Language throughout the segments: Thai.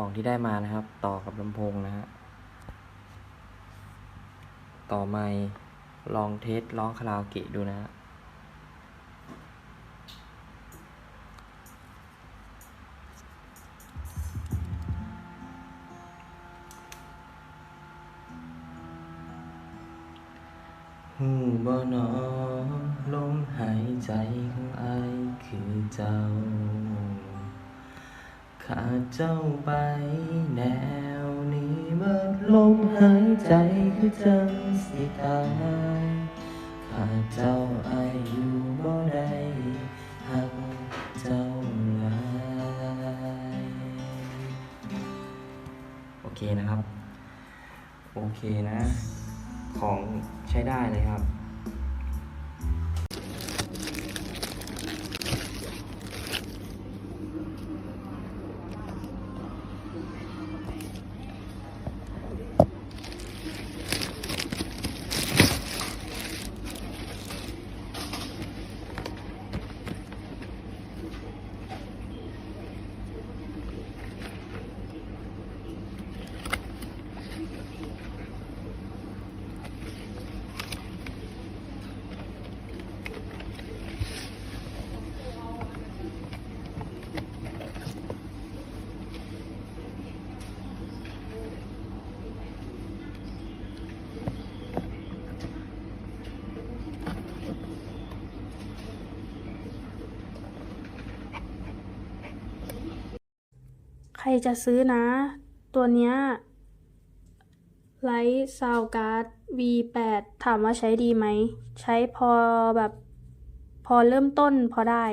ของที่ได้มานะครับ ต่อกับลำโพงนะฮะ ต่อไมค์ลองเทสร้องคาราโอเกะดูนะฮะหูบ่หนอลมหายใจของไอคือเจ้า ขาดเจ้าไปแนวนี้เมื่อลมหายใจคือจังสิตายขาดเจ้าอายอยู่บ่ได้หักเจ้าหลายโอเคนะครับ โอเคนะ ของใช้ได้เลยครับ รจะซื้อนะ ตัวเนี้ยไลท์ซาวการ์ด V8 ถามว่าใช้ดีไหม ใช้พอแบบพอเริ่มต้นพอได้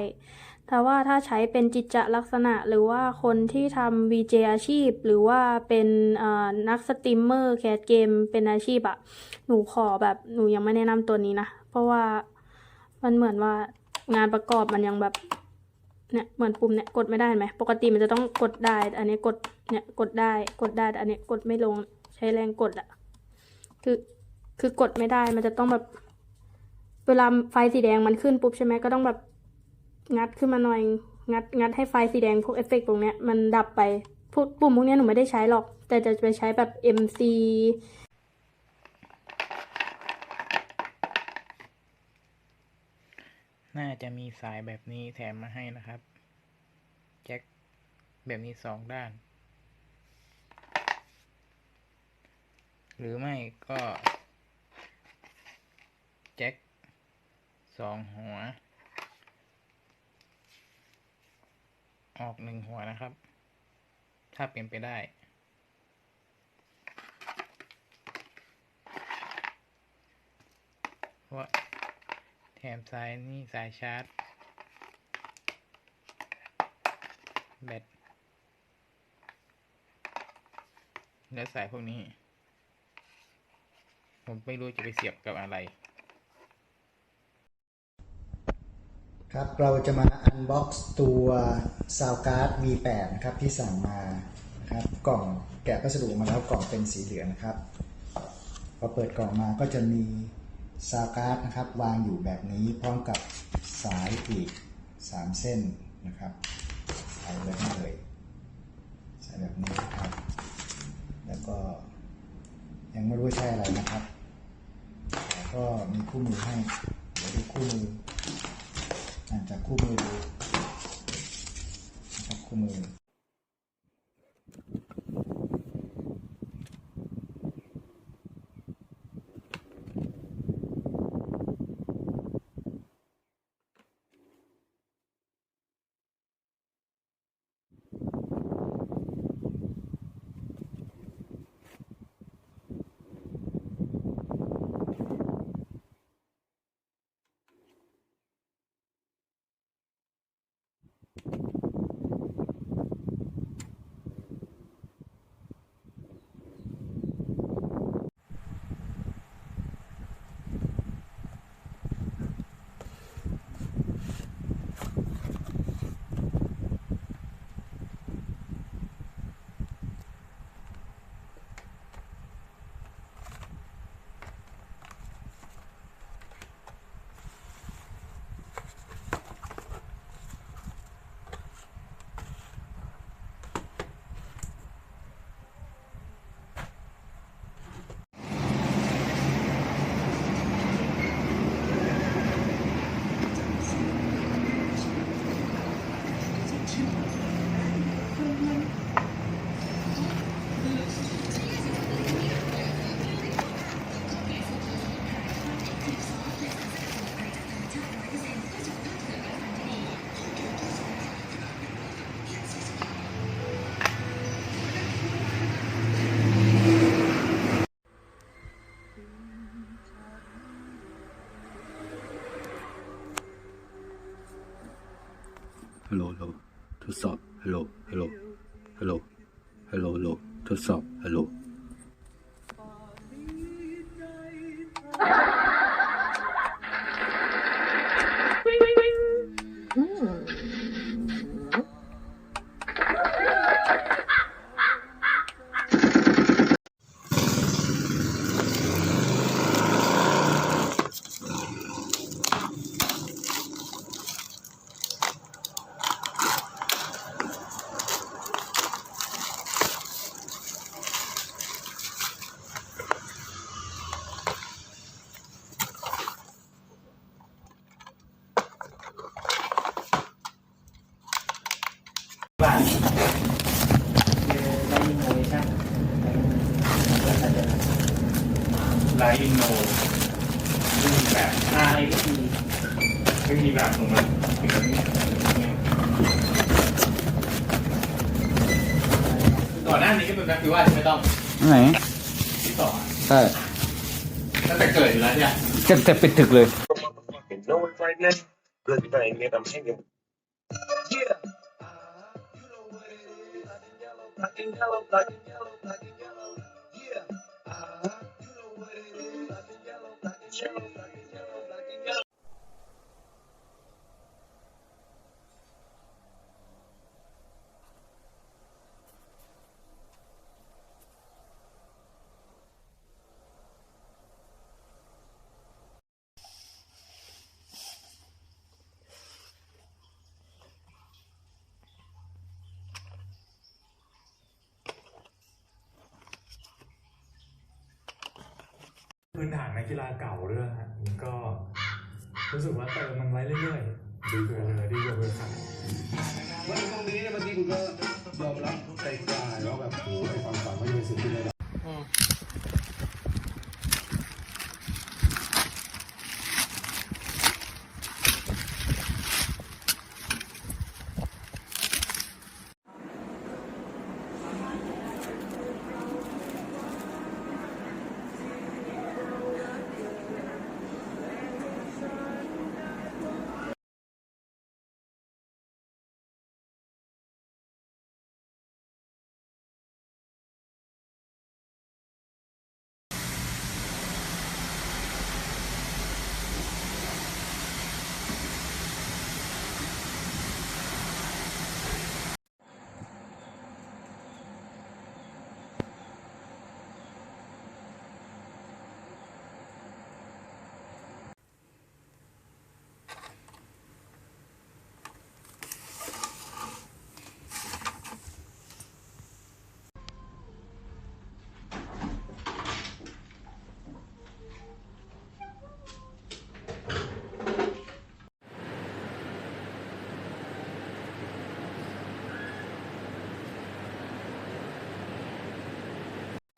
แต่ว่าถ้าใช้เป็นจิตจลักษณะหรือว่าคนที่ทำ VJ อาชีพ หรือว่าเป็นนักสตรีมเมอร์แคสเกมเป็นอาชีพอะหนูขอแบบหนูยังไม่แนะนำตัวนี้นะ เพราะว่ามันเหมือนว่างานประกอบมันยังแบบ เนี่ยเหมือนปุ่มเนี่ยกดไม่ได้เห็นไหมปกติมันจะต้องกดได้แต่อันนี้กดเนี่ยกดได้กดได้แต่อันนี้กดไม่ลงใช้แรงกดอะคือคือกดไม่ได้มันจะต้องแบบ เวลาไฟสีแดงมันขึ้นปุ๊บใช่ไหมก็ต้องแบบงัดขึ้นมาหน่อย งัดงัดให้ไฟสีแดงพวกเอฟเฟกต์ตรงเนี้ยมันดับไปพวกปุ่มพวกเนี้ยหนูไม่ได้ใช้หรอก แต่จะไปใช้แบบ MC น่าจะมีสายแบบนี้แถมมาให้นะครับ แจ็คแบบนี้สองด้าน หรือไม่ก็ แจ็คสองหัว ออกหนึ่งหัวนะครับ ถ้าเป็นไปได้เพรา แถมสายนี่สายชาร์จ แบต และสายพวกนี้ ผมไม่รู้จะไปเสียบกับอะไร ครับเราจะมาอันบ็อกซ์ตัว s o u n d c a r d V8 ครับที่สั่งมาครับกล่องแกะพัสดุมาแล้วกล่องเป็นสีเหลืองนะครับพอเปิดกล่องมาก็จะมี s o u n d c a r d นะครับวางอยู่แบบนี้พร้อมกับสายอีก 3 เส้นนะครับใส่แบบนี้เลยใส่แบบนี้นะครับ แล้วก็ยังไม่รู้ใช่อะไรนะครับแต่ก็มีคู่มือให้เดี๋ยวดูคู่มืออ่านจากคู่มือดูนะครับคู่มือ hello hello stop. hello hello hello hello hello to stop. hello ก่อนหน้านี้ก็เป็นแบบที่ว่าใช่ไหมต้องไหนที่ต่ออะใช่ตั้งแต่เกิดอยู่แล้วเนี่ย จะจะปิดตึกเลย motherfucking know it right now. Good thing that I'm hanging. Yeah. Black and yellow, black and yellow, black and yellow. Yeah. Uh-huh. You know what it is. Black and yellow, black and yellow, black and yellow, พื้นฐานนักกีฬาเก่าด้วยฮะมันก็รู้สึกว่าเติมมันไว้เรื่อยๆดีกว่าเลยดีกว่าบริษัทวันตรงนี้เนี่ยเมื่อกี้คุณก็ยอมรับใจกล้าแล้วแบบโอ้โหไอ้ความฝันมันจะเป็นสิ่ง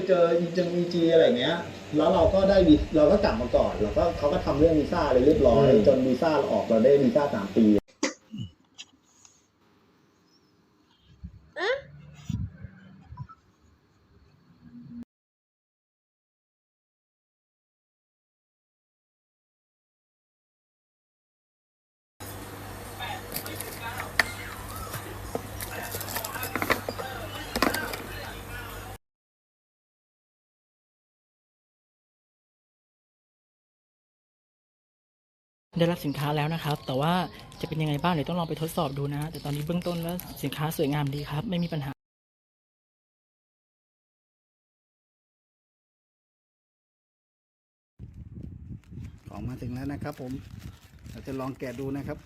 เจออีจังอีจีอะไรเงี้ย แล้วเราก็ได้วีเราก็กลับมาก่อน แล้วก็เขาก็ทำเรื่องวีซ่าอะไรเรียบร้อย จนวีซ่าเราออกเราได้วีซ่าสามปี ได้รับสินค้าแล้วนะครับ แต่ว่าจะเป็นยังไงบ้างเดี๋ยวต้องลองไปทดสอบดูนะ แต่ตอนนี้เบื้องต้นว่าสินค้าสวยงามดีครับ ไม่มีปัญหาของมาถึงแล้วนะครับผม เราจะลองแกะดูนะครับ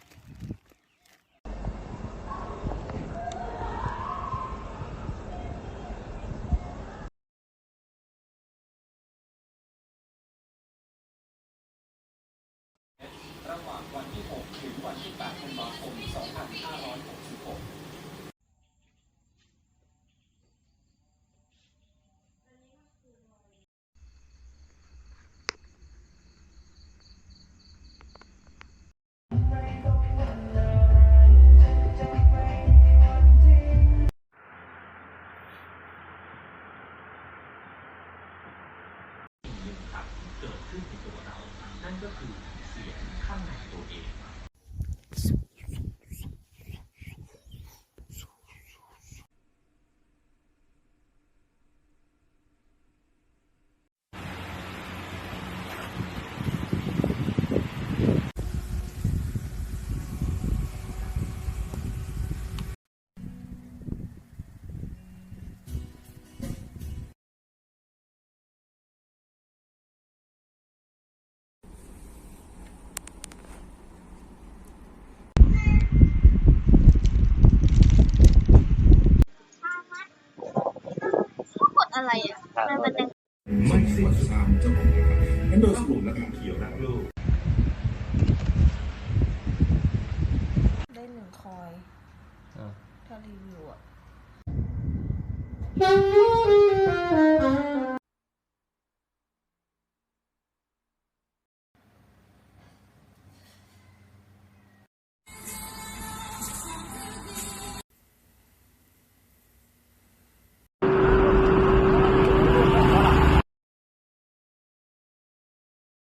Bạn không bỏ. กลุ่มและกลุ่มเขียวรักลูกได้หนึ่งคอยถ้ารีวิวอะเ